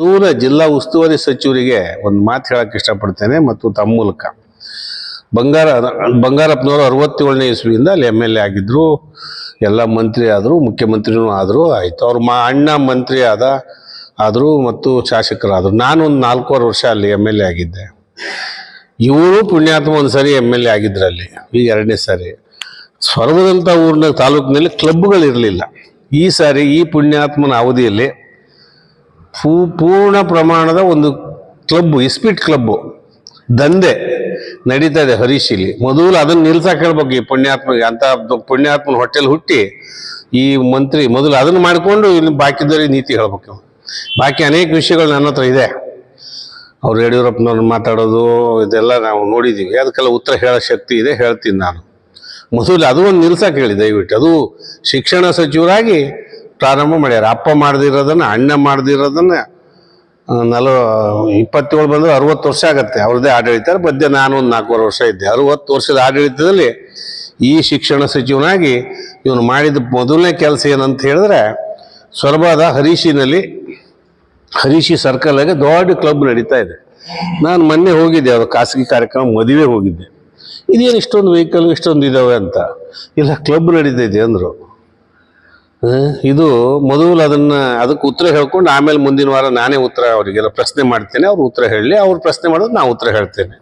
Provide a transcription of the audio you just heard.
ದೂರ ಜಿಲ್ಲಾ ಉಸ್ತುವಾರಿ ಸಚಿವರಿಗೆ ಒಂದು ಮಾತು ಹೇಳಕ್ಕೆ ಇಷ್ಟಪಡ್ತೇನೆ ಮತ್ತು ತಮ್ಮ ಮೂಲಕ. ಬಂಗಾರ, ಬಂಗಾರಪ್ಪನವರು ಅರವತ್ತೇಳನೇ ಇಸ್ವಿಯಿಂದ ಅಲ್ಲಿ ಎಂ ಎಲ್ ಎ ಆಗಿದ್ದರು ಎಲ್ಲ ಮಂತ್ರಿ ಆದರು, ಮುಖ್ಯಮಂತ್ರಿನೂ ಆದರು, ಆಯಿತು. ಅವ್ರ ಮಾ, ಅಣ್ಣ ಮಂತ್ರಿ ಆದ, ಆದರೂ ಮತ್ತು ಶಾಸಕರಾದರು. ನಾನು ಒಂದು ನಾಲ್ಕೂವರೆ ವರ್ಷ ಅಲ್ಲಿ ಎಂ ಎಲ್ ಎ ಆಗಿದ್ದೆ. ಇವರು ಪುಣ್ಯಾತ್ಮ ಒಂದು ಸರಿ ಎಂ ಎಲ್ ಎ ಆಗಿದ್ರು ಅಲ್ಲಿ ಈಗ ಎರಡನೇ ಸಾರಿ. ಸ್ವರ್ಗದಂಥ ಊರಿನ ತಾಲೂಕಿನಲ್ಲಿ ಕ್ಲಬ್ಗಳಿರಲಿಲ್ಲ ಈ ಸಾರಿ ಈ ಪುಣ್ಯಾತ್ಮನ ಅವಧಿಯಲ್ಲಿ ಪೂ, ಪೂರ್ಣ ಪ್ರಮಾಣದ ಒಂದು ಕ್ಲಬ್ಬು, ಇಸ್ಪಿಟ್ ಕ್ಲಬ್ಬು, ದಂಧೆ ನಡೀತಾ ಇದೆ ಹರೀಶಿಲಿ ಮೊದಲು ಅದನ್ನು ನಿಲ್ಸಕ್ಕೆ ಹೇಳ್ಬೇಕು ಈ ಪುಣ್ಯಾತ್ಮಗೆ ಅಂತ ಪುಣ್ಯಾತ್ಮನ ಹೊಟ್ಟೆಲಿ ಹುಟ್ಟಿ ಈ ಮಂತ್ರಿ ಮೊದಲು ಅದನ್ನು ಮಾಡಿಕೊಂಡು ಇಲ್ಲಿ ಬಾಕಿದವ್ರಿಗೆ ನೀತಿ ಹೇಳ್ಬೇಕು ಬಾಕಿ ಅನೇಕ ವಿಷಯಗಳು ನನ್ನ ಹತ್ರ ಇದೆ. ಅವ್ರು ಯಡಿಯೂರಪ್ಪನವ್ರು ಮಾತಾಡೋದು, ಇದೆಲ್ಲ ನಾವು ನೋಡಿದ್ದೀವಿ ಅದಕ್ಕೆಲ್ಲ ಉತ್ತರ ಹೇಳೋ ಶಕ್ತಿ ಇದೆ, ಹೇಳ್ತೀನಿ ನಾನು. ಮೊದಲು ಅದು ಒಂದು ನಿಲ್ಸಕ್ಕೆ ಹೇಳಿ ದಯವಿಟ್ಟು. ಅದು ಶಿಕ್ಷಣ ಸಚಿವರಾಗಿ ಪ್ರಾರಂಭ ಮಾಡ್ಯಾರ. ಅಪ್ಪ ಮಾಡ್ದಿರೋದನ್ನ, ಅಣ್ಣ ಮಾಡ್ದಿರೋದನ್ನ ನಲವ ಇಪ್ಪತ್ತೇಳು ಬಂದ್ರೆ ಅರವತ್ತು ವರ್ಷ ಆಗತ್ತೆ. ಅವ್ರದ್ದೇ ಆಡಳಿತ. ಮಧ್ಯೆ ನಾನು ಒಂದು ನಾಲ್ಕೂವರೆ ವರ್ಷ ಇದ್ದೆ. ಅರವತ್ತು ವರ್ಷದ ಆಡಳಿತದಲ್ಲಿ ಈ ಶಿಕ್ಷಣ ಸಚಿವನಾಗಿ ಇವನು ಮಾಡಿದ ಮೊದಲನೇ ಕೆಲಸ ಏನಂತ ಹೇಳಿದ್ರೆ ಸೊರಬಾದ ಹರೀಶಿನಲ್ಲಿ, ಹರೀಶಿ ಸರ್ಕಲ್ಗೆ ದೊಡ್ಡ ಕ್ಲಬ್ ನಡೀತಾ ಇದೆ. ನಾನು ಮೊನ್ನೆ ಹೋಗಿದ್ದೆ ಅದು ಖಾಸಗಿ ಕಾರ್ಯಕ್ರಮ ಮದುವೆ ಹೋಗಿದ್ದೆ. ಇದೇನು ಇಷ್ಟೊಂದು ವೆಹಿಕಲ್ ಇಷ್ಟೊಂದು ಇದ್ದಾವೆ ಅಂತ. ಇಲ್ಲ, ಕ್ಲಬ್ ನಡೀತೈತೆ ಅಂದರು. ಇದು ಮೊದಲು ಅದನ್ನ ಅದಕ್ಕೆ ಉತ್ತರ ಹೇಳ್ಕೊಂಡು ಆಮೇಲೆ ಮುಂದಿನ ವಾರ ನಾನೇ ಉತ್ತರ ಅವರಿಗೆಲ್ಲ ಪ್ರಶ್ನೆ ಮಾಡ್ತೇನೆ. ಅವ್ರು ಉತ್ತರ ಹೇಳಲಿ ಅವ್ರು ಪ್ರಶ್ನೆ ಮಾಡೋದು ನಾ ಉತ್ತರ ಹೇಳ್ತೇನೆ.